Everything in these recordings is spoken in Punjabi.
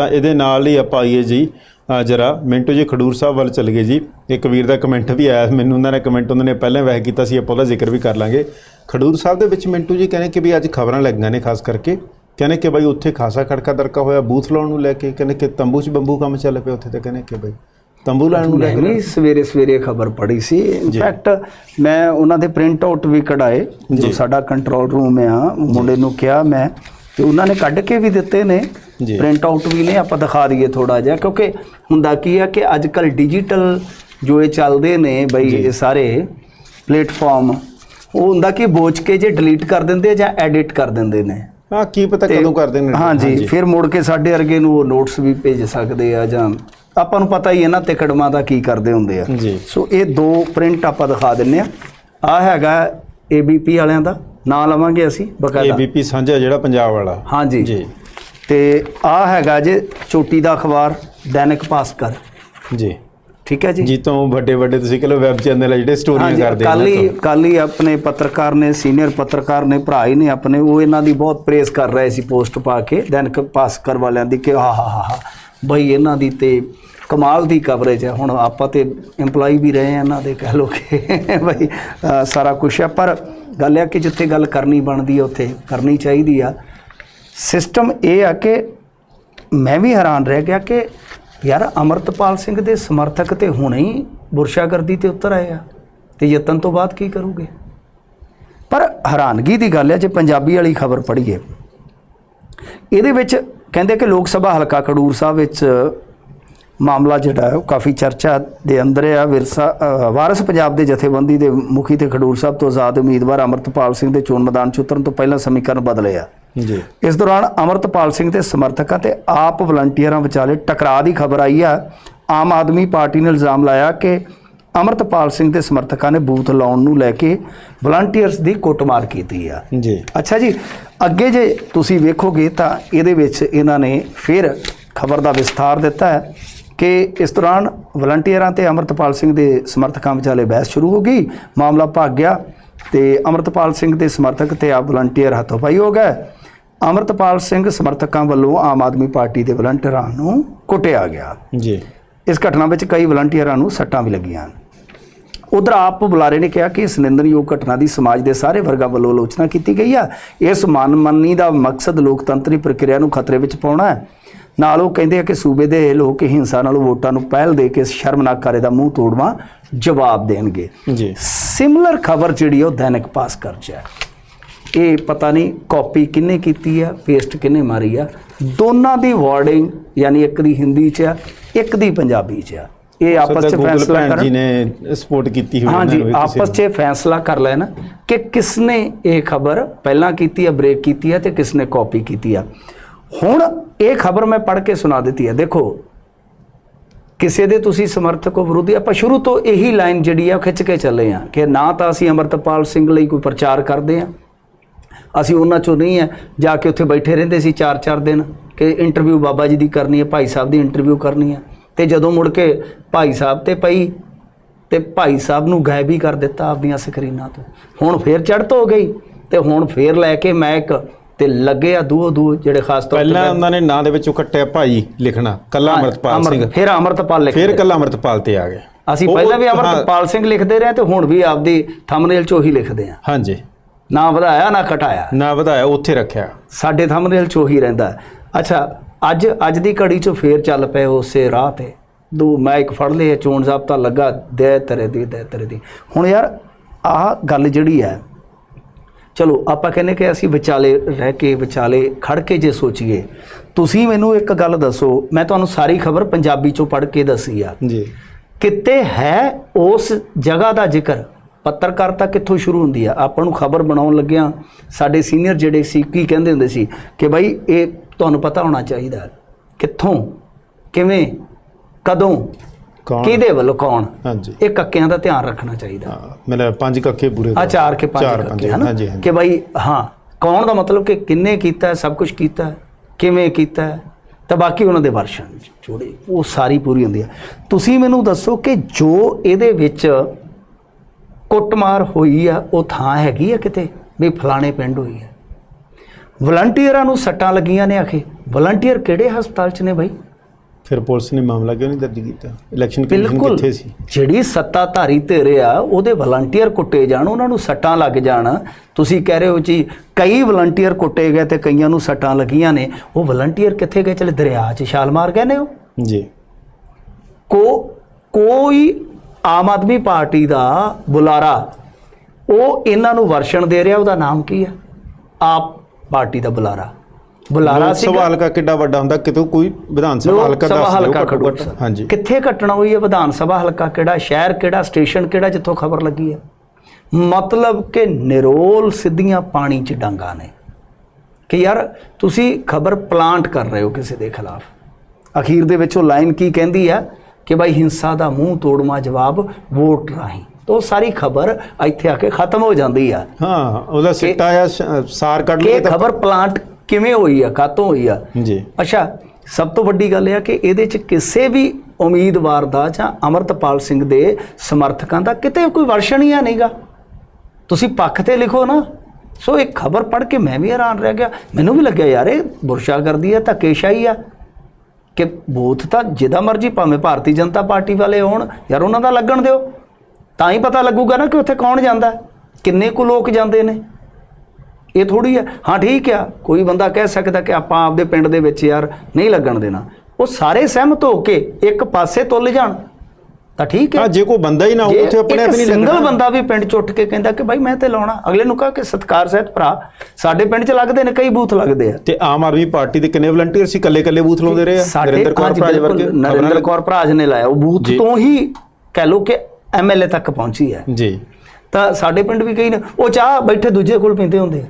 ਤਾਂ ਇਹਦੇ ਨਾਲ ਹੀ ਆਪਾਂ ਆਈਏ ਜੀ ਜਰਾ ਮਿੰਟੂ ਜੀ ਖਡੂਰ ਸਾਹਿਬ ਵੱਲ ਚੱਲ ਗਏ ਜੀ। ਇੱਕ ਵੀਰ ਦਾ ਕਮੈਂਟ ਵੀ ਆਇਆ ਮੈਨੂੰ ਉਹਨਾਂ ਨੇ ਕਮੈਂਟ ਉਹਨਾਂ ਨੇ ਪਹਿਲਾਂ ਵੈਸੇ ਕੀਤਾ ਸੀ ਆਪਾਂ ਉਹਦਾ ਜ਼ਿਕਰ ਵੀ ਕਰ ਲਾਂਗੇ। ਖਡੂਰ ਸਾਹਿਬ ਦੇ ਵਿੱਚ ਮਿੰਟੂ ਜੀ ਕਹਿੰਦੇ ਕਿ ਵੀ ਅੱਜ ਖਬਰਾਂ ਲੱਗੀਆਂ ਨੇ ਖਾਸ ਕਰਕੇ। ਕਹਿੰਦੇ ਕਿ ਬਾਈ ਉੱਥੇ ਖਾਸਾ ਖੜਕਾ ਦਰਕਾ ਹੋਇਆ ਬੂਥ ਲਾਉਣ ਨੂੰ ਲੈ ਕੇ। ਕਹਿੰਦੇ ਕਿ ਤੰਬੂ 'ਚ ਬੰਬੂ ਕੰਮ ਚੱਲ ਪਿਆ ਉੱਥੇ ਤੇ ਕਹਿੰਦੇ ਕਿ ਬਾਈ ਤੰਬੂ ਲਾਉਣ ਨੂੰ ਲੈ ਕੇ ਸਵੇਰੇ ਸਵੇਰੇ ਖਬਰ ਪੜ੍ਹੀ ਸੀ। ਇਨਫੈਕਟ ਮੈਂ ਉਹਨਾਂ ਦੇ ਪ੍ਰਿੰਟ ਆਊਟ ਵੀ ਕਢਾਏ। ਜੋ। ਸਾਡਾ ਕੰਟਰੋਲ ਰੂਮ ਆ ਮੁੰਡੇ ਨੂੰ ਕਿਹਾ ਮੈਂ ਤੇ ਉਹਨਾਂ ਨੇ ਕੱਢ ਕੇ ਵੀ ਦਿੱਤੇ ਨੇ। ਜੀ। ਪ੍ਰਿੰਟ ਆਊਟ ਵੀ ਨੇ ਆਪਾਂ ਦਿਖਾ ਦਈਏ ਥੋੜਾ ਜਿਹਾ ਕਿਉਂਕਿ ਹੁੰਦਾ ਕੀ ਆ ਕਿ ਅੱਜ ਕੱਲ ਡਿਜੀਟਲ ਜੋ ਇਹ ਚੱਲਦੇ ਨੇ ਬਈ ਇਹ ਸਾਰੇ ਪਲੇਟਫਾਰਮ ਉਹ ਹੁੰਦਾ ਕਿ ਬੋਚ ਕੇ ਜੇ ਡਿਲੀਟ ਕਰ ਦਿੰਦੇ ਜਾਂ ਐਡਿਟ ਕਰ ਦਿੰਦੇ ਨੇ। ਹਾਂ ਕੀ ਪਤਾ ਕਦੋਂ ਕਰਦੇ ਨੇ। ਹਾਂਜੀ ਫਿਰ ਮੁੜ ਕੇ ਸਾਡੇ ਵਰਗੇ ਨੂੰ ਉਹ ਨੋਟਸ ਵੀ ਭੇਜ ਸਕਦੇ ਆ ਜਾਂ ਆਪਾਂ ਨੂੰ ਪਤਾ ਹੀ ਹੈ ਨਾ ਤਿਕੜਮਾਂ ਦਾ ਕੀ ਕਰਦੇ ਹੁੰਦੇ ਆ। ਸੋ ਇਹ ਦੋ ਪ੍ਰਿੰਟ ਆਪਾਂ ਦਿਖਾ ਦਿੰਨੇ ਆ। ਆ ਹੈਗਾ ABP ਵਾਲਿਆਂ ਦਾ। ਨਾਂ ਲਵਾਂਗੇ ਅਸੀਂ ਬਕਾਇਦਾ। ਏਬੀਪੀ ਸਾਂਝਾ ਜਿਹੜਾ ਪੰਜਾਬ ਵਾਲਾ। ਹਾਂਜੀ। ਜੀ। ਤੇ ਆ ਹੈਗਾ ਜੇ ਚੋਟੀ ਦਾ ਅਖਬਾਰ ਦੈਨਿਕ ਭਾਸਕਰ। ਜੀ। ਠੀਕ ਹੈ ਜੀ? ਜੀ ਤੋਂ ਵੱਡੇ ਵੱਡੇ ਤੁਸੀਂ ਕਹ ਲਓ ਵੈਬ ਚੈਨਲ ਆ ਜਿਹੜੇ ਸਟੋਰੀਆਂ ਕਰਦੇ ਕੱਲ ਹੀ ਕੱਲ ਹੀ ਆਪਣੇ ਪੱਤਰਕਾਰ ਨੇ ਸੀਨੀਅਰ ਪੱਤਰਕਾਰ ਨੇ ਭਰਾ ਹੀ ਨੇ ਆਪਣੇ ਉਹ ਇਹਨਾਂ ਦੀ ਬਹੁਤ ਪ੍ਰੇਸ ਕਰ ਰਹੇ ਸੀ ਪੋਸਟ ਪਾ ਕੇ ਦੈਨਿਕ ਭਾਸਕਰ ਵਾਲਿਆਂ ਦੀ ਕਿ ਹਾ ਹਾ ਹਾ ਹਾ ਬਈ ਇਹਨਾਂ ਦੀ ਤੇ ਕਮਾਲ ਦੀ ਕਵਰੇਜ ਹੈ। ਹੁਣ ਆਪਾਂ ਤੇ EMPLOYE ਵੀ ਰਹੇ ਆ ਇਹਨਾਂ ਦੇ ਕਹਿ ਲੋ ਕਿ ਬਈ ਅ, ਸਾਰਾ ਕੁਝ ਹੈ। ਪਰ ਗੱਲ ਹੈ ਕਿ ਜਿੱਥੇ ਗੱਲ ਕਰਨੀ ਬਣਦੀ ਹੈ ਉੱਥੇ ਕਰਨੀ ਚਾਹੀਦੀ ਆ। ਸਿਸਟਮ ਇਹ ਆ ਕਿ ਮੈਂ ਵੀ ਹੈਰਾਨ ਰਹਿ ਗਿਆ ਕਿ ਯਾਰ ਅਮਰਤਪਾਲ ਸਿੰਘ ਦੇ ਸਮਰਥਕ ਤੇ ਹੁਣੇ ਹੀ ਬੁਰਸ਼ਾਗਰਦੀ ਤੇ ਉਤਰ ਆਏ ਆ ਤੇ ਯਤਨ ਤੋਂ ਬਾਅਦ ਕੀ ਕਰੋਗੇ? ਪਰ ਹੈਰਾਨਗੀ ਦੀ ਗੱਲ ਹੈ ਜੇ ਪੰਜਾਬੀ ਵਾਲੀ ਖਬਰ ਪੜ੍ਹੀਏ। ਇਹਦੇ ਵਿੱਚ ਕਹਿੰਦੇ ਕਿ ਲੋਕ ਸਭਾ ਹਲਕਾ ਖਡੂਰ ਸਾਹਿਬ ਵਿੱਚ ਮਾਮਲਾ ਜਿਹੜਾ ਹੈ ਉਹ ਕਾਫੀ ਚਰਚਾ ਦੇ ਅੰਦਰ ਆ ਵਿਰਸਾ ਵਾਰਸ ਪੰਜਾਬ ਦੇ ਜਥੇਬੰਦੀ ਦੇ ਮੁਖੀ ਤੇ ਖਡੂਰ ਸਾਹਿਬ ਤੋਂ ਆਜ਼ਾਦ ਉਮੀਦਵਾਰ ਅਮਰਤਪਾਲ ਸਿੰਘ ਦੇ ਚੋਣ ਮੈਦਾਨ 'ਚ ਉਤਰਨ ਤੋਂ ਪਹਿਲਾਂ ਸਮੀਕਰਨ ਬਦਲੇ ਆ। ਜੀ। ਇਸ ਦੌਰਾਨ ਅਮਰਤਪਾਲ ਸਿੰਘ ਦੇ ਸਮਰਥਕਾਂ ਤੇ ਆਪ ਵਲੰਟੀਅਰਾਂ ਵਿਚਾਲੇ ਟਕਰਾਅ ਦੀ ਖਬਰ ਆਈ ਆ। ਆਮ ਆਦਮੀ ਪਾਰਟੀ ਨੇ ਇਲਜ਼ਾਮ ਲਾਇਆ ਕਿ ਅਮਰਤਪਾਲ ਸਿੰਘ ਦੇ ਸਮਰਥਕਾਂ ਨੇ ਬੂਥ ਲਾਉਣ ਨੂੰ ਲੈ ਕੇ ਵਲੰਟੀਅਰਸ ਦੀ ਕੁੱਟਮਾਰ ਕੀਤੀ ਆ। ਜੀ। ਅੱਛਾ ਜੀ ਅੱਗੇ ਜੇ ਤੁਸੀਂ ਵੇਖੋਗੇ ਤਾਂ ਇਹਦੇ ਵਿੱਚ ਇਹਨਾਂ ਨੇ ਫਿਰ ਖਬਰ ਦਾ ਵਿਸਥਾਰ ਦਿੱਤਾ ਹੈ। ਕਿ ਇਸ ਦੌਰਾਨ ਵਲੰਟੀਅਰਾਂ ਤੇ ਅਮਰਤਪਾਲ ਸਿੰਘ ਦੇ ਸਮਰਥਕਾਂ ਵਿਚਾਲੇ ਬਹਿਸ ਸ਼ੁਰੂ ਹੋ ਗਈ ਮਾਮਲਾ ਭੱਗ ਗਿਆ ਤੇ ਅਮਰਤਪਾਲ ਸਿੰਘ ਦੇ ਸਮਰਥਕ ਤੇ ਆਪ ਵਲੰਟੀਅਰ ਹੱਥੋਂ-ਪਾਈ ਹੋ ਗਏ। ਅਮਰਤਪਾਲ ਸਿੰਘ ਸਮਰਥਕਾਂ ਵੱਲੋਂ ਆਮ ਆਦਮੀ ਪਾਰਟੀ ਦੇ ਵਲੰਟੀਅਰਾਂ ਨੂੰ ਕੁੱਟਿਆ ਗਿਆ। ਜੀ। ਇਸ ਘਟਨਾ ਵਿੱਚ ਕਈ ਵਲੰਟੀਅਰਾਂ ਨੂੰ ਸੱਟਾਂ ਵੀ ਲੱਗੀਆਂ। ਉਧਰ ਆਪ ਬੁਲਾਰੇ ਨੇ ਕਿਹਾ ਕਿ ਇਸ ਨਿੰਦਣਯੋਗ ਘਟਨਾ ਦੀ ਸਮਾਜ ਦੇ ਸਾਰੇ ਵਰਗਾਂ ਵੱਲੋਂ ਆਲੋਚਨਾ ਕੀਤੀ ਗਈ ਆ। ਇਸ ਮਨਮੰਨੀ ਦਾ ਮਕਸਦ ਲੋਕਤੰਤਰੀ ਪ੍ਰਕਿਰਿਆ ਨੂੰ ਖਤਰੇ ਵਿੱਚ ਪਾਉਣਾ ਹੈ। ਨਾਲ ਉਹ ਕਹਿੰਦੇ ਆ ਕਿ ਸੂਬੇ ਦੇ ਲੋਕ ਹਿੰਸਾ ਨਾਲ ਵੋਟਾਂ ਨੂੰ ਪਹਿਲ ਦੇ ਕੇ ਸ਼ਰਮਨਾਕ ਕਾਰੇ ਦਾ ਮੂੰਹ ਤੋੜਵਾ ਜਵਾਬ ਦੇਣਗੇ। ਜੀ। ਸਿਮਿਲਰ ਖਬਰ ਜਿਹੜੀ ਉਹ ਦੈਨਿਕ ਭਾਸਕਰ ਚ ਹੈ। ਇਹ ਪਤਾ ਨਹੀਂ ਕਾਪੀ ਕਿੰਨੇ ਕੀਤੀ ਆ ਪੇਸਟ ਕਿੰਨੇ ਮਾਰੀ ਆ। ਦੋਨਾਂ ਦੀ ਵਰਡਿੰਗ ਯਾਨੀ ਇੱਕ ਦੀ ਹਿੰਦੀ ਚ ਆ ਇੱਕ ਦੀ ਪੰਜਾਬੀ ਚ ਆ। ਇਹ ਆਪਸ ਚ ਫੈਸਲਾ ਕਰਨ। ਜੀ ਨੇ ਸਪੋਰਟ ਕੀਤੀ ਹੋਈ ਹਾਂਜੀ ਨੂੰ ਕਿਸੇ ਆਪਸ 'ਚ ਇਹ ਫੈਸਲਾ ਕਰ ਲੈਣ ਕਿ ਕਿਸਨੇ ਇਹ ਖਬਰ ਪਹਿਲਾਂ ਕੀਤੀ ਹੈ ਬ੍ਰੇਕ ਕੀਤੀ ਹੈ ਤੇ ਕਿਸਨੇ ਕਾਪੀ ਕੀਤੀ ਆ। ਹੁਣ ਇਹ ਖਬਰ ਮੈਂ ਪੜ੍ਹ ਕੇ ਸੁਣਾ ਦਿੱਤੀ ਹੈ। ਦੇਖੋ, ਕਿਸੇ ਦੇ ਤੁਸੀਂ ਸਮਰਥਕ ਹੋ ਵਿਰੋਧੀ, ਆਪਾਂ ਸ਼ੁਰੂ ਤੋਂ ਇਹੀ ਲਾਈਨ ਜਿਹੜੀ ਆ ਉਹ ਖਿੱਚ ਕੇ ਚੱਲੇ ਆ ਕਿ ਨਾ ਤਾਂ ਅਸੀਂ ਅਮਰਤਪਾਲ ਸਿੰਘ ਲਈ ਕੋਈ ਪ੍ਰਚਾਰ ਕਰਦੇ ਆ, ਅਸੀਂ ਉਹਨਾਂ ਚੋਂ ਨਹੀਂ ਆ, ਜਾ ਕੇ ਉੱਥੇ ਬੈਠੇ ਰਹਿੰਦੇ ਸੀ 4-4 ਦਿਨ, ਕਿ ਇੰਟਰਵਿਊ ਬਾਬਾ ਜੀ ਦੀ ਕਰਨੀ ਹੈ ਭਾਈ ਸਾਹਿਬ ਦੀ ਇੰਟਰਵਿਊ ਕਰਨੀ ਹੈ ਤੇ ਜਦੋਂ ਮੁੜ ਕੇ ਭਾਈ ਸਾਹਿਬ ਤੇ ਪਈ, ਤੇ ਭਾਈ ਸਾਹਿਬ ਨੂੰ ਗਾਇਬ ਹੀ ਕਰ ਦਿੱਤਾ ਆਪਦੀਆਂ ਸਕਰੀਨਾਂ ਤੋਂ। ਹੁਣ ਫੇਰ ਚੜ੍ਹਤ ਹੋ ਗਈ, ਤੇ ਹੁਣ ਫੇਰ ਲੈ ਕੇ ਮੈਂ ਇੱਕ ਤੇ ਲੱਗੇ ਆ ਦੂਓ ਦੂ ਜਿਹੜੇ ਖਾਸ ਤੌਰ ਪਹਿਲਾਂ ਉਹਨਾਂ ਨੇ ਨਾਂ ਦੇ ਵਿੱਚੋਂ ਕੱਟਿਆ ਭਾਈ ਲਿਖਣਾ ਕੱਲਾ ਅਮਰਤਪਾਲ ਅਮਰ- ਸਿੰਘ। ਫਿਰ ਅਮਰਤਪਾਲ ਲਿਖ ਫਿਰ ਕੱਲਾ ਅਮਰਤਪਾਲ ਤੇ ਆ ਗਏ। ਅਸੀਂ ਪਹਿਲਾਂ ਵੀ ਹਾਂ, ਅਮਰਤਪਾਲ ਸਿੰਘ ਲਿਖਦੇ ਰਹੇ ਤੇ ਹੁਣ ਵੀ ਆਪਦੀ ਥੰਬਨੇਲ ਚੋਂ ਹੀ ਲਿਖਦੇ ਆ। ਹਾਂਜੀ। ਨਾ ਵਧਾਇਆ ਨਾ ਘਟਾਇਆ। ਨਾ ਵਧਾਇਆ ਉੱਥੇ ਰੱਖਿਆ। ਸਾਡੇ ਥੰਬਨੇਲ ਚ ਉਹੀ ਰਹਿੰਦਾ। ਹੈ। ਅੱਛਾ ਅੱਜ ਅੱਜ ਦੀ ਘੜੀ ਚ ਫੇਰ ਚੱਲ ਪਏ ਉਸੇ ਰਾਹ ਤੇ। ਦੋ ਮਾਈਕ ਫੜ ਲਏ ਚੋਣ ਜ਼ਾਬਤਾ ਲੱਗਾ ਦੇ ਤੇਰੇ ਦੀ ਦੇ ਤੇਰੇ ਦੀ। ਹੁਣ ਯਾਰ ਆਹ ਗੱਲ ਜਿਹੜੀ ਹੈ ਚਲੋ ਆਪਾਂ ਕਹਿੰਦੇ ਕਿ ਅਸੀਂ ਵਿਚਾਲੇ ਰਹਿ ਕੇ ਵਿਚਾਲੇ ਖੜ ਕੇ ਜੇ ਸੋਚੀਏ ਤੁਸੀਂ ਮੈਨੂੰ ਇੱਕ ਗੱਲ ਦੱਸੋ ਮੈਂ ਤੁਹਾਨੂੰ ਸਾਰੀ ਖਬਰ ਪੰਜਾਬੀ ਚੋਂ ਪੜ੍ਹ ਕੇ ਦੱਸੀ ਆ। ਜੀ। ਕਿਤੇ ਹੈ ਉਸ ਜਗ੍ਹਾ ਦਾ ਜ਼ਿਕਰ? ਪੱਤਰਕਾਰਤਾ ਕਿੱਥੋਂ ਸ਼ੁਰੂ ਹੁੰਦੀ ਆ? ਆਪਾਂ ਨੂੰ ਖਬਰ ਬਣਾਉਣ ਲੱਗਿਆਂ ਸਾਡੇ ਸੀਨੀਅਰ ਜਿਹੜੇ ਸੀ ਕੀ ਕਹਿੰਦੇ ਹੁੰਦੇ ਸੀ ਕਿ ਭਾਈ ਇਹ ਤੁਹਾਨੂੰ ਪਤਾ ਹੋਣਾ ਚਾਹੀਦਾ। ਕਿੱਥੋਂ ਕਿਵੇਂ ਕਦੋਂ ਕੌਣ? ਕਿਹਦੇ ਵੱਲੋਂ ਕੌਣ? ਹਾਂਜੀ। ਇਹ ਕੱਕਿਆਂ ਦਾ ਧਿਆਨ ਰੱਖਣਾ ਚਾਹੀਦਾ। ਮਤਲਬ ਪੰਜ ਕੱਕੇ ਪੂਰੇ ਆ ਚਾਰ ਕੇ ਪੰਜ ਕੱਕੇ ਹਨਾ? ਕਿ ਭਾਈ ਹਾਂ ਕੌਣ ਦਾ ਮਤਲਬ ਕਿ ਕਿੰਨੇ ਕੀਤਾ ਸਭ ਕੁਝ ਕੀਤਾ ਕਿਵੇਂ ਕੀਤਾ ਤਾਂ ਬਾਕੀ ਉਹਨਾਂ ਦੇ ਵਰਸ਼ਨ ਜੋੜੇ ਉਹ ਸਾਰੀ ਪੂਰੀ ਹੁੰਦੀ ਹੈ ਤੁਸੀਂ ਮੈਨੂੰ ਦੱਸੋ ਕਿ ਜੋ ਇਹਦੇ ਵਿੱਚ ਕੁੱਟਮਾਰ ਹੋਈ ਆ ਉਹ ਥਾਂ ਹੈਗੀ ਆ ਕਿਤੇ? ਵੀ ਫਲਾਣੇ ਪਿੰਡ ਹੋਈ ਹੈ ਵਲੰਟੀਅਰਾਂ ਨੂੰ ਸੱਟਾਂ ਲੱਗੀਆਂ ਨੇ ਆਖੇ। ਵਲੰਟੀਅਰ ਕਿਹੜੇ ਹਸਪਤਾਲ 'ਚ ਨੇ ਬਾਈ? ਫਿਰ ਪੁਲਿਸ ਨੇ ਮਾਮਲਾ ਕਿਉਂ ਨਹੀਂ ਦਰਜ ਕੀਤਾ? ਇਲੈਕਸ਼ਨ ਕਮਿਸ਼ਨ ਬਿਲਕੁਲ। ਕਿੱਥੇ ਸੀ? ਜਿਹੜੀ ਸੱਤਾਧਾਰੀ ਧਿਰ ਆ ਉਹਦੇ ਵਲੰਟੀਅਰ ਕੁੱਟੇ ਜਾਣ ਉਹਨਾਂ ਨੂੰ ਸੱਟਾਂ ਲੱਗ ਜਾਣ। ਤੁਸੀਂ ਕਹਿ ਰਹੇ ਹੋ ਜੀ ਕਈ ਵਲੰਟੀਅਰ ਕੁੱਟੇ ਗਏ ਤੇ ਕਈਆਂ ਨੂੰ ਸੱਟਾਂ ਲੱਗੀਆਂ ਨੇ। ਉਹ ਵਲੰਟੀਅਰ ਕਿੱਥੇ ਗਏ? ਚਲੇ ਦਰਿਆ 'ਚ ਛਾਲ ਮਾਰ ਗਏ ਨੇ ਉਹ। ਜੀ। ਕੋ ਕੋਈ ਆਮ ਆਦਮੀ ਪਾਰਟੀ ਦਾ ਬੁਲਾਰਾ ਉਹ ਇਹਨਾਂ ਨੂੰ ਵਰਸ਼ਣ ਦੇ ਰਿਹਾ ਉਹਦਾ ਨਾਮ ਕੀ ਹੈ ਆਪ ਪਾਰਟੀ ਦਾ ਬੁਲਾਰਾ। ਬੁਲਾਰਾ ਸੀ ਸਭਾ ਹਲਕਾ ਕਿੱਡਾ ਵੱਡਾ ਹੁੰਦਾ ਕਿਤੋਂ ਕੋਈ ਵਿਧਾਨ ਸਭਾ ਹਲਕਾ ਦੱਸ ਦਿਓ ਘੱਟੋ। ਹਾਂਜੀ। ਕਿੱਥੇ ਘਟਨਾ ਹੋਈ ਹੈ ਵਿਧਾਨ ਸਭਾ ਹਲਕਾ ਕਿਹੜਾ ਸ਼ਹਿਰ ਕਿਹੜਾ ਸਟੇਸ਼ਨ ਕਿਹੜਾ ਜਿੱਥੋਂ ਖਬਰ ਲੱਗੀ ਹੈ? ਮਤਲਬ ਕਿ ਨਿਰੋਲ ਸਿੱਧੀਆਂ ਪਾਣੀ 'ਚ ਡਾਂਗਾ ਨੇ। ਕਿ ਯਾਰ ਤੁਸੀਂ ਖਬਰ ਪਲਾਂਟ ਕਰ ਰਹੇ ਹੋ ਕਿਸੇ ਦੇ ਖਿਲਾਫ। ਅਖੀਰ ਦੇ ਵਿੱਚ ਉਹ ਲਾਈਨ ਕੀ ਕਹਿੰਦੀ ਆ ਕਿ ਭਾਈ ਹਿੰਸਾ ਦਾ ਮੂੰਹ ਤੋੜਮਾ ਜਵਾਬ ਵੋਟ ਰਾਹੀਂ। ਤਾਂ ਉਹ ਸਾਰੀ ਖਬਰ ਇੱਥੇ ਆ ਕੇ ਖਤਮ ਹੋ ਜਾਂਦੀ ਆ। ਹਾਂ ਉਹਦਾ ਸਿੱਟਾ ਆ ਸਾਰ ਕੱਢ ਇਹ ਤਾਂ ਖਬਰ ਪਲਾਂਟ ਕਿਵੇਂ ਹੋਈ ਆ ਕਾਤੋਂ ਹੋਈ ਆ? ਜੀ। ਅੱਛਾ ਸਭ ਤੋਂ ਵੱਡੀ ਗੱਲ ਇਹ ਆ ਕਿ ਇਹਦੇ 'ਚ ਕਿਸੇ ਵੀ ਉਮੀਦਵਾਰ ਦਾ ਜਾਂ ਅਮਰਤਪਾਲ ਸਿੰਘ ਦੇ ਸਮਰਥਕਾਂ ਦਾ ਕਿਤੇ ਕੋਈ ਵਰਸ਼ਨ ਹੀ ਆ ਨਹੀਂਗਾ। ਤੁਸੀਂ ਪੱਖ ਤੇ ਲਿਖੋ ਨਾ। ਸੋ ਇਹ ਖਬਰ ਪੜ੍ਹ ਕੇ ਮੈਂ ਵੀ ਹੈਰਾਨ ਰਹਿ ਗਿਆ। ਮੈਨੂੰ ਵੀ ਲੱਗਿਆ ਯਾਰ ਇਹ ਬੁਰਸ਼ਾਗਰਦੀ ਆ ਧੱਕੇਸ਼ਾਹੀ ਆ। ਕਿ ਬੂਥ ਤਾਂ ਜਿਹਦਾ ਮਰਜ਼ੀ ਭਾਵੇਂ ਭਾਰਤੀ ਜਨਤਾ ਪਾਰਟੀ ਵਾਲੇ ਹੋਣ ਯਾਰ ਉਹਨਾਂ ਦਾ ਲੱਗਣ ਦਿਓ। ਤਾਂ ਹੀ ਪਤਾ ਲੱਗੂਗਾ ਨਾ ਕਿ ਉੱਥੇ ਕੌਣ ਜਾਂਦਾ। ਕਿੰਨੇ ਕੁ ਲੋਕ ਜਾਂਦੇ ਨੇ। ਇਹ ਥੋੜੀ ਹੈ ਹਾਂ ਠੀਕ ਆ। ਕੋਈ ਬੰਦਾ ਕਹਿ ਸਕਦਾ ਕਿ ਆਪਾਂ ਆਪਦੇ ਪਿੰਡ ਦੇ ਵਿੱਚ ਯਾਰ ਨਹੀਂ ਲੱਗਣ ਦੇਣਾ। ਉਹ ਸਾਰੇ ਸਹਿਮਤ ਹੋ ਕੇ ਇੱਕ ਪਾਸੇ ਤੁੱਲ ਜਾਣ। ਤਾਂ ਠੀਕ ਹੈ ਹਾਂ ਜੇ ਕੋਈ ਬੰਦਾ ਹੀ ਨਾ ਹੋ ਉੱਥੇ ਆਪਣੇ ਆਪ ਨਹੀਂ ਸਿੰਗਲ ਬੰਦਾ ਵੀ ਪਿੰਡ ਚ ਉੱਠ ਕੇ ਕਹਿੰਦਾ ਕਿ ਭਾਈ ਮੈਂ ਤੇ ਲਾਉਣਾ। ਅਗਲੇ ਨੂੰ ਕਹਾ ਕਿ ਸਤਕਾਰ ਸਹਿਤ ਭਰਾ ਸਾਡੇ ਪਿੰਡ ਚ ਲੱਗਦੇ ਨੇ ਕਈ ਬੂਥ ਲੱਗਦੇ ਆ। ਤੇ ਆਮ ਆਦਮੀ ਪਾਰਟੀ ਦੇ ਕਿੰਨੇ ਵਲੰਟੀਅਰ ਸੀ? ਕੱਲੇ ਕੱਲੇ ਬੂਥ ਲਾਉਂਦੇ ਰਹੇ ਆ? ਨਰਿੰਦਰ ਕੌਰ ਭਰਾਜ ਵਰਗੇ। ਨਰਿੰਦਰ ਕੌਰ ਭਰਾਜ ਨੇ ਲਾਇਆ। ਉਹ ਬੂਥ। ਤੋਂ ਹੀ ਕਹਿ ਲੋ ਕਿ ਐਮਐਲਏ ਤੱਕ ਪਹੁੰਚੀ ਹੈ। ਜੀ। ਤਾਂ ਸਾਡੇ ਪਿੰਡ ਵੀ ਕਈ ਨੇ। ਉਹ ਚਾਹ ਬੈਠੇ ਦੂਜੇ ਕੋਲ ਪੀਂਦੇ ਹੁੰਦੇ ਆ।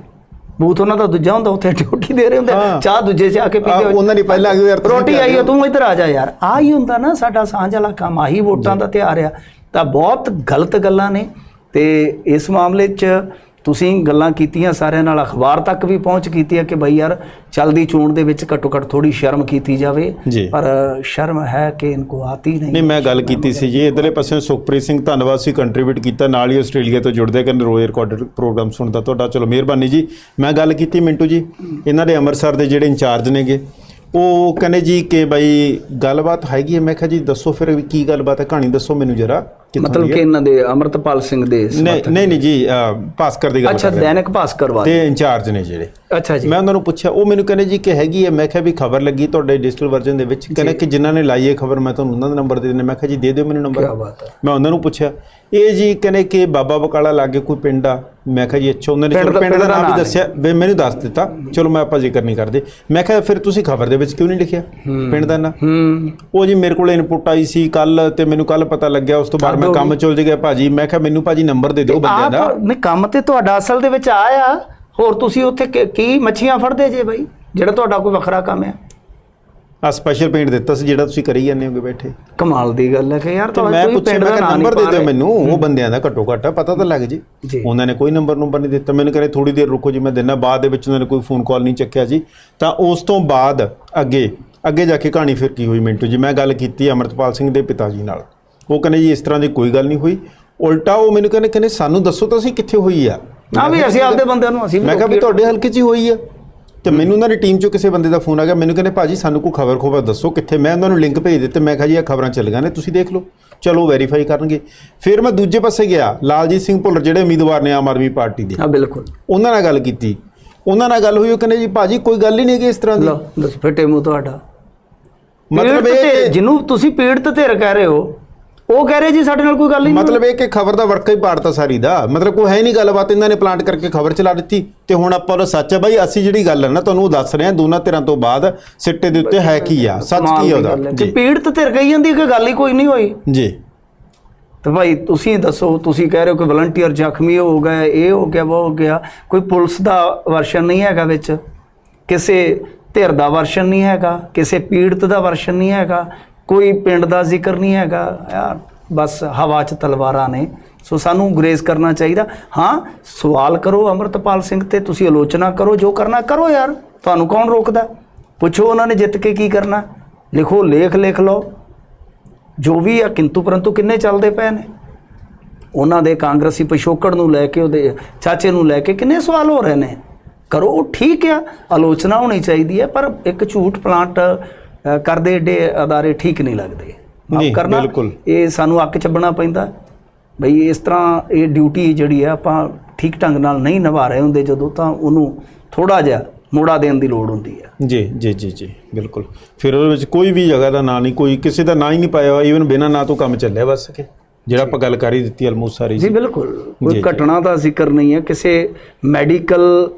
ਬੂਥ ਉਹਨਾਂ ਦਾ ਦੂਜਾ ਹੁੰਦਾ ਉੱਥੇ ਡਿਊਟੀ ਦੇ ਰਹੇ ਹੁੰਦੇ। ਚਾਹ ਦੂਜੇ ਚ ਆ ਕੇ ਪੀਂਦੇ। ਉਹਨਾਂ ਦੀ ਪਹਿਲਾਂ ਆ ਗਈ ਯਾਰ ਰੋਟੀ ਆਈ ਹੋ। ਤੂੰ ਇੱਧਰ ਆ ਜਾ ਯਾਰ ਆ ਹੀ ਹੁੰਦਾ ਨਾ ਸਾਡਾ ਸਾਂਝ ਵਾਲਾ ਕੰਮ ਆਹੀ ਵੋਟਾਂ ਦਾ ਤਿਉਹਾਰ ਆ ਤਾਂ ਬਹੁਤ ਗਲਤ ਗੱਲਾਂ ਨੇ ਤੇ ਇਸ ਮਾਮਲੇ 'ਚ ਤੁਸੀਂ ਗੱਲਾਂ ਕੀਤੀਆਂ ਸਾਰਿਆਂ ਨਾਲ ਅਖਬਾਰ ਤੱਕ ਵੀ ਪਹੁੰਚ ਕੀਤੀ ਹੈ ਕਿ ਬਈ ਯਾਰ ਚਲਦੀ ਚੋਣ ਦੇ ਵਿੱਚ ਘੱਟੋ ਘੱਟ ਥੋੜੀ ਸ਼ਰਮ ਕੀਤੀ ਜਾਵੇ। ਪਰ ਸ਼ਰਮ ਹੈ ਕਿ ਇਨਕੋ ਆਤੀ ਨਹੀਂ। ਨਹੀਂ ਮੈਂ ਗੱਲ ਕੀਤੀ ਸੀ ਜੀ ਇਧਰਲੇ ਪਾਸੇ ਸੁਖਪ੍ਰੀਤ ਸਿੰਘ ਧੰਨਵਾਦ ਸੀ ਕੰਟਰੀਬਿਊਟ ਕੀਤਾ ਨਾਲ ਹੀ ਆਸਟ੍ਰੇਲੀਆ ਤੋਂ ਜੁੜਦੇ ਕਰਨ ਰੋਏ ਰਿਕਾਰਡਡ ਪ੍ਰੋਗਰਾਮ ਸੁਣਦਾ ਤੁਹਾਡਾ ਚਲੋ ਮਿਹਰਬਾਨੀ ਜੀ। ਮੈਂ ਗੱਲ ਕੀਤੀ ਮਿੰਟੂ ਜੀ ਇਹਨਾਂ ਦੇ ਅੰਮ੍ਰਿਤਸਰ ਦੇ ਜਿਹੜੇ ਇੰਚਾਰਜ ਨੇਗੇ ਉਹ ਕਹਿੰਦੇ ਜੀ ਕਿ ਬਈ ਗੱਲਬਾਤ ਹੈਗੀ ਹੈ? ਮੈਂ ਕਿਹਾ ਜੀ ਦੱਸੋ ਫਿਰ ਕੀ ਗੱਲਬਾਤ ਹੈ? ਕਹਾਣੀ ਦੱਸੋ ਮੈਨੂੰ ਜਰਾ। ਮਤਲਬ ਕਿ? ਇਹਨਾਂ ਦੇ ਅਮਰਤਪਾਲ ਸਿੰਘ ਦੇ ਨਹੀਂ ਨਹੀਂ ਨਹੀਂ ਜੀ ਭਾਸਕਰ ਦੀ ਗੱਲ ਅੱਛਾ ਦੈਨਿਕ ਭਾਸਕਰ ਵਾਲੇ। ਤੇ ਇੰਚਾਰਜ ਨੇ ਜਿਹੜੇ। ਅੱਛਾ ਜੀ। ਮੈਂ ਉਹਨਾਂ ਨੂੰ ਪੁੱਛਿਆ ਉਹ ਮੈਨੂੰ ਕਹਿੰਦੇ ਜੀ ਕਿ ਹੈਗੀ ਹੈ ਮੈਂ ਕਿਹਾ ਵੀ ਖਬਰ ਲੱਗੀ ਤੁਹਾਡੇ ਡਿਜੀਟਲ ਵਰਜ਼ਨ ਦੇ ਵਿੱਚ। ਕਹਿੰਦੇ ਕਿ ਜਿਨ੍ਹਾਂ ਨੇ ਲਾਈ ਹੈ ਖਬਰ ਮੈਂ ਤੁਹਾਨੂੰ ਉਹਨਾਂ ਦਾ ਨੰਬਰ ਦੇ ਦਿੰਦਾ। ਮੈਂ ਕਿਹਾ ਜੀ ਦੇ ਦਿਓ ਮੈਨੂੰ ਨੰਬਰ। ਕੀ ਬਾਤ ਹੈ। ਮੈਂ ਉਹਨਾਂ ਨੂੰ ਪੁੱਛਿਆ ਇਹ ਜੀ ਕਹਿੰਦੇ ਕਿ ਬਾਬਾ ਬਕਾਲਾ ਲਾਗੇ ਕੋਈ ਪਿੰਡ ਆ। ਮੈਂ ਕਿਹਾ ਜੀ ਅੱਛਾ ਉਹਨਾਂ ਨੇ ਪਿੰਡ ਚਲੋ ਦਾ- ਪਿੰਡ ਦਾ ਨਾਮ ਵੀ ਦੱਸਿਆ। ਵੀ ਮੈਨੂੰ ਦੱਸ ਦਿੱਤਾ। ਚਲੋ ਮੈਂ ਆਪਾਂ ਜ਼ਿਕਰ ਨਹੀਂ ਕਰਦੇ। ਮੈਂ ਕਿਹਾ ਫਿਰ ਤੁਸੀਂ ਖਬਰ ਦੇ ਵਿੱਚ ਕਿਉਂ ਨਹੀਂ ਲਿਖਿਆ? ਪਿੰਡ ਦਾ ਨਾਂ? ਹੂੰ। ਉਹ ਜੀ ਮੇਰੇ ਕੋਲ ਇਨਪੁਟ ਆਈ ਸੀ ਕੱਲ ਤੇ ਮੈਨੂੰ ਕੱਲ ਪਤਾ ਲੱਗਿਆ ਉਸ ਤੋਂ ਬਾਅਦ ਮੈਂ ਕੰਮ ਚੁੱਲ ਗਿਆ ਭਾਜੀ ਮੈਂ ਕਿਹਾ ਮੈਨੂੰ ਭਾਜੀ ਨੰਬਰ ਦੇ ਦਿਓ ਬੰਦਿਆਂ ਦਾ। ਆਪ ਨਹੀਂ ਕੰਮ ਤੇ ਤੁਹਾਡਾ ਅਸਲ ਦੇ ਵਿੱਚ ਆਇਆ। ਹੋਰ ਤੁਸੀਂ ਉੱਥੇ ਕੀ- ਮੱਛੀਆਂ ਫੜਦੇ ਜੇ ਬਾਈ? ਜਿਹੜਾ ਤੁਹਾਡਾ ਕੋਈ ਵੱਖਰਾ ਕੰਮ ਹੈ ਆ ਸਪੈਸ਼ਲ ਪੇਂਟ ਦਿੱਤਾ ਸੀ ਜਿਹੜਾ ਤੁਸੀਂ ਕਰੀ ਜਾਂਦੇ ਹੋਗੇ ਬੈਠੇ। ਕਮਾਲ ਦੀ ਗੱਲ ਹੈ ਕਿ ਯਾਰ ਤੁਹਾਨੂੰ ਮੈਂ ਕੋਈ ਪੁੱਛਿਆ ਮੈਂ ਕਿਹਾ ਨੰਬਰ ਦੇ ਦਿਓ ਮੈਨੂੰ ਉਹ ਬੰਦਿਆਂ ਦਾ ਘੱਟੋ ਘੱਟ ਪਤਾ ਤਾਂ ਲੱਗ ਜੇ। ਉਹਨਾਂ ਨੇ ਕੋਈ ਨੰਬਰ ਨੰਬਰ ਨਹੀਂ ਦਿੱਤਾ। ਮੈਨੂੰ ਕਹਿੰਦੇ ਥੋੜੀ ਦੇਰ ਰੁਕੋ ਜੀ ਮੈਂ ਦਿਨਾ ਬਾਅਦ ਦੇ ਵਿੱਚ ਉਹਨਾਂ ਨੇ ਕੋਈ ਫੋਨ ਕਾਲ ਨਹੀਂ ਚੱਕਿਆ ਜੀ। ਤਾਂ ਉਸ ਤੋਂ ਬਾਅਦ ਅੱਗੇ ਅੱਗੇ ਜਾ ਕੇ ਕਹਾਣੀ ਫਿਰ ਕੀ ਹੋਈ ਮਿੰਟੂ ਜੀ? ਮੈਂ ਗੱਲ ਕੀਤੀ ਅਮਰਤਪਾਲ ਸਿੰਘ ਦੇ ਪਿਤਾ ਜੀ ਨਾਲ। ਉਹ ਕਹਿੰਦੇ ਜੀ ਇਸ ਤਰ੍ਹਾਂ ਦੀ ਕੋਈ ਗੱਲ ਨਹੀਂ ਹੋਈ। ਉਲਟਾ ਉਹ ਮੈਨੂੰ ਕਹਿੰਦੇ ਕਹਿੰਦੇ ਸਾਨੂੰ ਦੱਸੋ ਤਾਂ ਅਸੀਂ ਕਿੱਥੇ ਹੋਈ ਆ। ਹਾਂ ਵੀ ਅਸੀਂ ਆਪਦੇ ਬੰਦਿਆਂ ਨੂੰ ਅਸੀਂ ਮੈਂ ਕਿਹਾ ਵੀ। ਤੁਹਾਡੇ ਹਲਕੇ 'ਚ ਹੀ ਹੋਈ ਆ। ਤੇ ਮੈਨੂੰ ਉਹਨਾਂ ਦੀ ਟੀਮ 'ਚੋਂ ਕਿਸੇ ਬੰਦੇ ਦਾ ਫੋਨ ਆ ਗਿਆ। ਮੈਨੂੰ ਕਹਿੰਦੇ ਭਾਜੀ ਸਾਨੂੰ ਕੋਈ ਖਬਰ ਖੋਬਰ ਦੱਸੋ ਕਿੱਥੇ? ਮੈਂ ਉਹਨਾਂ ਨੂੰ ਲਿੰਕ ਭੇਜ ਦਿੱਤੇ। ਮੈਂ ਕਿਹਾ ਜੀ ਇਹ ਖਬਰਾਂ ਚੱਲ ਗਈਆਂ ਨੇ ਤੁਸੀਂ ਦੇਖ ਲਓ। ਚਲੋ ਵੈਰੀਫਾਈ ਕਰਨਗੇ। ਫਿਰ ਮੈਂ ਦੂਜੇ ਪਾਸੇ ਗਿਆ ਲਾਲਜੀਤ ਸਿੰਘ ਭੁੱਲਰ ਜਿਹੜੇ ਉਮੀਦਵਾਰ ਨੇ ਆਮ ਆਦਮੀ ਪਾਰਟੀ ਦੇ। ਹਾਂ ਬਿਲਕੁਲ। ਉਹਨਾਂ ਨਾਲ ਗੱਲ ਕੀਤੀ। ਉਹਨਾਂ ਨਾਲ ਗੱਲ ਹੋਈ ਉਹ ਕਹਿੰਦੇ ਜੀ ਭਾਜੀ ਕੋਈ ਗੱਲ ਹੀ ਨਹੀਂ ਹੈਗੀ ਇਸ ਤਰ੍ਹਾਂ ਦੀ। ਲਓ ਦੱਸ ਫਟੇ ਮੂੰਹ ਤੁਹਾਡਾ। ਮਤਲਬ ਇਹ ਕਿ ਜਿਹਨੂੰ ਤੁਸੀਂ ਪੀੜਤ ਧਿਰ ਕਹਿ ਰਹੇ ਹੋ ਉਹ ਕਹਿ ਰਹੇ ਜੀ ਸਾਡੇ ਨਾਲ ਕੋਈ ਗੱਲ ਹੀ ਨਹੀਂ ਮਤਲਬ ਇਹ ਕਿ ਖਬਰ ਦਾ ਵਰਕਾ ਹੀ ਪਾੜਤਾ ਸਾਰੀ ਦਾ। ਮਤਲਬ ਕੋਈ ਹੈ ਨਹੀਂ ਗੱਲਬਾਤ ਇਹਨਾਂ ਨੇ ਪਲਾਂਟ ਕਰਕੇ ਖਬਰ ਚਲਾ ਦਿੱਤੀ। ਤੇ ਹੁਣ ਆਪਾਂ ਉਹ ਸੱਚ ਹੈ ਬਾਈ ਅਸੀਂ ਜਿਹੜੀ ਗੱਲ ਹੈ ਨਾ ਤੁਹਾਨੂੰ ਉਹ ਦੱਸ ਰਹੇ ਹਾਂ ਦੋਨਾਂ ਧਿਰਾਂ ਤੋਂ ਬਾਅਦ ਸਿੱਟੇ ਦੇ ਉੱਤੇ ਹੈ ਕੀ ਆ ਸੱਚ ਕੀ ਹੈ। ਉਹਦਾ ਜੀ। ਪੀੜਤ ਧਿਰ ਕਹੀ ਜਾਂਦੀ ਕਿ ਗੱਲ ਹੀ ਕੋਈ ਨਹੀਂ ਹੋਈ? ਜੀ। ਤੇ ਭਾਈ ਤੁਸੀਂ ਦੱਸੋ ਤੁਸੀਂ ਕਹਿ ਰਹੇ ਹੋ ਕਿ ਵਲੰਟੀਅਰ ਜ਼ਖਮੀ ਹੋ ਗਏ ਇਹ ਹੋ ਗਿਆ ਉਹ ਹੋ ਗਿਆ। ਕੋਈ ਪੁਲਿਸ ਦਾ ਵਰਸ਼ਨ ਨਹੀਂ ਹੈਗਾ ਵਿੱਚ? ਕਿਸੇ ਧਿਰ ਦਾ ਵਰਸ਼ਨ ਨਹੀਂ ਹੈਗਾ ਕਿਸੇ ਪੀੜਤ ਦਾ ਵਰਸ਼ਨ ਨਹੀਂ ਹੈਗਾ ਕੋਈ ਪਿੰਡ ਦਾ ਜ਼ਿਕਰ ਨਹੀਂ ਹੈਗਾ, ਯਾਰ, ਬਸ ਹਵਾ 'ਚ ਤਲਵਾਰਾਂ ਨੇ। ਸੋ ਸਾਨੂੰ ਗੁਰੇਜ਼ ਕਰਨਾ ਚਾਹੀਦਾ। ਹਾਂ, ਸਵਾਲ ਕਰੋ ਅਮਰਤਪਾਲ ਸਿੰਘ ਤੇ, ਤੁਸੀਂ ਆਲੋਚਨਾ ਕਰੋ, ਜੋ ਕਰਨਾ ਕਰੋ ਯਾਰ। ਤੁਹਾਨੂੰ ਕੌਣ ਰੋਕਦਾ? ਪੁੱਛੋ ਉਹਨਾਂ ਨੇ ਜਿੱਤ ਕੇ ਕੀ ਕਰਨਾ। ਲਿਖੋ, ਲੇਖ ਲਿਖ ਲਓ। ਜੋ ਵੀ ਆ, ਕਿੰਤੂ ਪਰੰਤੂ ਕਿੰਨੇ ਚੱਲਦੇ ਪਏ ਨੇ? ਉਹਨਾਂ ਦੇ ਕਾਂਗਰਸੀ ਪਿਛੋਕੜ ਨੂੰ ਲੈ ਕੇ, ਉਹਦੇ ਚਾਚੇ ਨੂੰ ਲੈ ਕੇ ਕਿੰਨੇ ਸਵਾਲ ਹੋ ਰਹੇ ਨੇ? ਕਰੋ, ਉਹ ਠੀਕ ਆ। ਆਲੋਚਨਾ ਹੋਣੀ ਚਾਹੀਦੀ ਹੈ, ਪਰ ਇੱਕ ਝੂਠ ਪਲਾਂਟ ਕਰਦੇ ਏਡੇ ਅਦਾਰੇ ਠੀਕ ਨਹੀਂ ਲੱਗਦੇ। ਮਾਫ਼ ਕਰਨਾ। ਇਹ ਸਾਨੂੰ ਅੱਕ ਚੱਬਣਾ ਪੈਂਦਾ। ਬਈ ਇਸ ਤਰ੍ਹਾਂ ਇਹ ਡਿਊਟੀ ਜਿਹੜੀ ਆ ਆਪਾਂ ਠੀਕ ਢੰਗ ਨਾਲ ਨਹੀਂ ਨਿਭਾ ਰਹੇ ਹੁੰਦੇ ਜਦੋਂ ਤਾਂ ਉਹਨੂੰ ਥੋੜਾ ਜਿਹਾ ਮੋੜਾ ਦੇਣ ਦੀ ਲੋੜ ਹੁੰਦੀ ਹੈ ਜੀ ਜੀ ਜੀ ਜੀ ਬਿਲਕੁਲ। ਫਿਰ ਉਹਦੇ ਵਿੱਚ ਕੋਈ ਵੀ ਜਗ੍ਹਾ ਦਾ ਨਾਂ ਨਹੀਂ ਕੋਈ ਕਿਸੇ ਦਾ ਨਾਂ ਹੀ ਨਹੀਂ ਪਾਇਆ ਹੋਇਆ ਈਵਨ ਬਿਨਾਂ ਨਾਂ ਤੋਂ ਕੰਮ ਚੱਲਿਆ ਬਸ ਕਿ। ਜਿਹੜਾ ਆਪਾਂ ਗੱਲ ਕਰ ਦਿੱਤੀ ਆਲਮੋਸਟ ਸਾਰੀ ਜੀ ਬਿਲਕੁਲ। ਕੋਈ। ਘਟਨਾ ਦਾ ਜ਼ਿਕਰ ਨਹੀਂ ਹੈ ਕਿਸੇ ਮੈਡੀਕਲ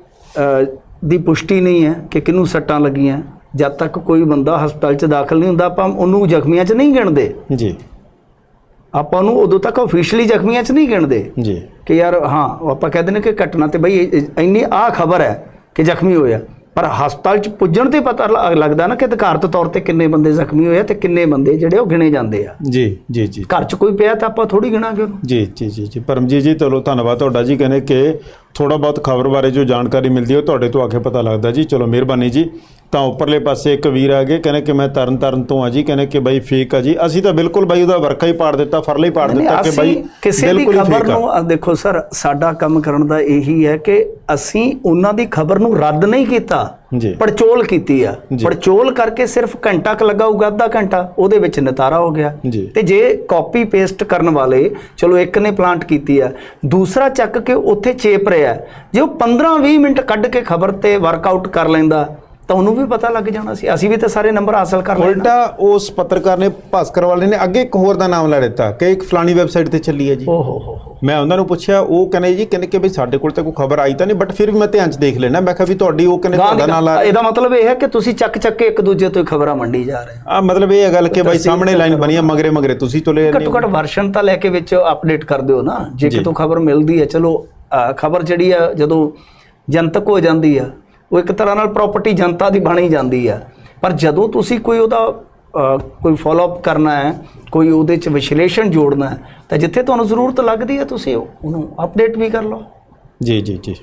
ਦੀ ਪੁਸ਼ਟੀ ਨਹੀਂ ਹੈ ਕਿ ਕਿਹਨੂੰ ਸੱਟਾਂ ਲੱਗੀਆਂ। ਜਦ ਤੱਕ ਕੋਈ ਬੰਦਾ ਹਸਪਤਾਲ 'ਚ ਦਾਖਲ ਨਹੀਂ ਹੁੰਦਾ ਆਪਾਂ ਉਹਨੂੰ ਜ਼ਖਮੀਆਂ 'ਚ ਨਹੀਂ ਗਿਣਦੇ। ਜੀ। ਆਪਾਂ ਉਹਨੂੰ ਉਦੋਂ ਤੱਕ ਅਫੀਸ਼ੀਅਲੀ ਜ਼ਖਮੀਆਂ 'ਚ ਨਹੀਂ ਗਿਣਦੇ। ਜੀ। ਕਿ ਯਾਰ ਹਾਂ ਆਪਾਂ ਕਹਿੰਦੇ ਨੇ ਕਿ ਘਟਨਾ ਤੇ ਬਈ ਇੰਨੀ ਆ ਖਬਰ ਹੈ ਕਿ ਜ਼ਖਮੀ ਹੋਇਆ। ਪਰ ਹਸਪਤਾਲ 'ਚ ਪੁੱਜਣ ਤੇ ਪਤਾ ਲੱਗਦਾ ਨਾ ਕਿ ਅਧਿਕਾਰਤ ਤੌਰ ਤੇ ਕਿੰਨੇ ਬੰਦੇ ਜ਼ਖਮੀ ਹੋਏ ਆ ਤੇ ਕਿੰਨੇ ਬੰਦੇ ਜਿਹੜੇ ਉਹ ਗਿਣੇ ਜਾਂਦੇ ਆ। ਜੀ ਜੀ ਜੀ। ਘਰ 'ਚ ਕੋਈ ਪਿਆ ਤਾਂ ਆਪਾਂ ਥੋੜੀ ਗਿਣਾਂਗੇ ਉਹਨੂੰ। ਜੀ ਜੀ ਜੀ ਜੀ। ਪਰਮਜੀਤ ਜੀ ਚਲੋ ਧੰਨਵਾਦ ਤੁਹਾਡਾ ਜੀ। ਕਹਿੰਦੇ ਕਿ ਥੋੜਾ ਬਹੁਤ ਖਬਰ ਬਾਰੇ ਜੋ ਜਾਣਕਾਰੀ ਮਿਲਦੀ ਹੈ ਉਹ ਤੁਹਾਡੇ ਤੋਂ ਆ ਕੇ ਪਤਾ ਲੱਗਦਾ ਜੀ। ਚਲੋ ਮਿਹਰਬਾਨੀ ਜੀ। ਤਾਂ ਉੱਪਰਲੇ ਪਾਸੇ ਇੱਕ ਵੀਰ ਆ ਗਏ ਕਹਿੰਦੇ ਕਿ ਮੈਂ ਤਰਨ ਤਾਰਨ ਤੋਂ ਆ ਜੀ ਕਹਿੰਦੇ ਕਿ ਬਾਈ ਫੇਕ ਆ ਜੀ ਅਸੀਂ ਤਾਂ ਬਿਲਕੁਲ ਬਾਈ ਉਹਦਾ ਵਰਕਾ ਹੀ ਪਾੜ ਦਿੱਤਾ ਫਰਲਾ ਹੀ ਪਾੜ ਦਿੱਤਾ ਕਿ ਬਾਈ ਕਿਸੇ ਦੀ ਖਬਰ। ਨੂੰ ਦੇਖੋ ਸਰ ਸਾਡਾ ਕੰਮ ਕਰਨ ਦਾ ਇਹੀ ਹੈ ਕਿ ਅਸੀਂ ਉਹਨਾਂ ਦੀ ਖਬਰ ਨੂੰ ਰੱਦ ਨਹੀਂ ਕੀਤਾ ਜੀ ਪੜਚੋਲ ਕੀਤੀ ਆ ਜੀ। ਪੜਚੋਲ ਕਰਕੇ ਸਿਰਫ ਘੰਟਾ ਕ ਲੱਗਾਊਗਾ ਅੱਧਾ ਘੰਟਾ ਉਹਦੇ ਵਿੱਚ ਨਤਾਰਾ ਹੋ ਗਿਆ। ਤੇ ਜੇ ਕਾਪੀ ਪੇਸਟ ਕਰਨ ਵਾਲੇ ਚਲੋ ਇੱਕ ਨੇ ਪਲਾਂਟ ਕੀਤੀ ਆ ਦੂਸਰਾ ਚੱਕ ਕੇ ਉੱਥੇ ਚੇਪ ਰਿਹਾ ਜੇ ਉਹ 15-20 ਮਿੰਟ ਕੱਢ ਕੇ ਖਬਰ ਤੇ ਵਰਕਆਊਟ ਕਰ ਲੈਂਦਾ ਤਾਂ ਉਹਨੂੰ ਵੀ ਪਤਾ ਲੱਗ ਜਾਣਾ ਸੀ। ਅਸੀਂ ਵੀ ਤਾਂ ਸਾਰੇ ਨੰਬਰ ਹਾਸਲ ਕਰ ਲੈਣਾ ਉਲਟਾ ਉਸ ਪੱਤਰਕਾਰ ਨੇ ਭਾਸਕਰ ਵਾਲੇ ਨੇ ਅੱਗੇ ਇੱਕ ਹੋਰ ਦਾ ਨਾਮ ਲੈ ਦਿੱਤਾ ਕਿ ਇੱਕ ਫਲਾਣੀ ਵੈਬਸਾਈਟ ਤੇ ਚੱਲੀ ਹੈ ਜੀ। ਓ ਹੋ ਹੋ ਮੈਂ ਉਹਨਾਂ ਨੂੰ ਪੁੱਛਿਆ ਉਹ ਕਹਿੰਦੇ ਜੀ ਕਹਿੰਦੇ ਕਿ ਵੀ ਸਾਡੇ ਕੋਲ ਤਾਂ ਕੋਈ ਖਬਰ ਆਈ ਤਾਂ ਨਹੀਂ ਬਟ ਫਿਰ ਵੀ ਮੈਂ ਧਿਆਨ ਚ ਦੇਖ ਲੈਣਾ ਮੈਂ ਕਿਹਾ ਵੀ ਤੁਹਾਡੀ ਉਹ ਕਹਿੰਦੇ ਤੁਹਾਡਾ ਨਾਲ ਆ ਇਹਦਾ ਮਤਲਬ ਇਹ ਹੈ ਕਿ ਤੁਸੀਂ ਚੱਕ ਚੱਕ ਕੇ ਇੱਕ ਦੂਜੇ ਤੋਂ ਹੀ ਖਬਰਾਂ ਮੰਡੀ ਜਾ ਰਹੇ ਆ ਮਤਲਬ ਇਹ ਹੈ ਗੱਲ ਕਿ ਬਾਈ ਸਾਹਮਣੇ ਲਾਈਨ ਬਣੀ ਆ ਮਗਰੇ ਮਗਰੇ ਤੁਸੀਂ ਤੁਲੇ ਜਾਂਦੇ ਘੱਟੋ। ਘੱਟ ਵਰਸ਼ਨ ਤਾਂ ਲੈ ਕੇ ਵਿੱਚ ਅਪਡੇਟ ਕਰ ਦਿਓ ਨਾ। ਜੇ ਜੀ। ਕਿਤੋਂ ਖਬਰ ਮਿਲਦੀ ਹੈ ਚਲੋ ਖਬਰ ਜਿਹੜੀ ਆ ਜਦੋਂ ਜਨਤਕ ਹੋ ਜਾਂਦੀ ਆ ਉਹ ਇੱਕ ਤਰ੍ਹਾਂ ਨਾਲ ਪ੍ਰਾਪਰਟੀ ਜਨਤਾ ਦੀ ਬਣੀ ਜਾਂਦੀ ਆ। ਪਰ ਜਦੋਂ ਤੁਸੀਂ ਕੋਈ ਉਹਦਾ ਕੋਈ ਫਾਲੋ ਅਪ ਕਰਨਾ ਹੈ, ਕੋਈ ਉਹਦੇ ਚ ਵਿਸ਼ਲੇਸ਼ਣ ਜੋੜਨਾ ਹੈ, ਤਾਂ ਜਿੱਥੇ ਤੁਹਾਨੂੰ ਜ਼ਰੂਰਤ ਲੱਗਦੀ ਹੈ ਤੁਸੀਂ ਉਹਨੂੰ ਅਪਡੇਟ ਵੀ ਕਰ ਲਓ। ਜੀ ਜੀ ਜੀ।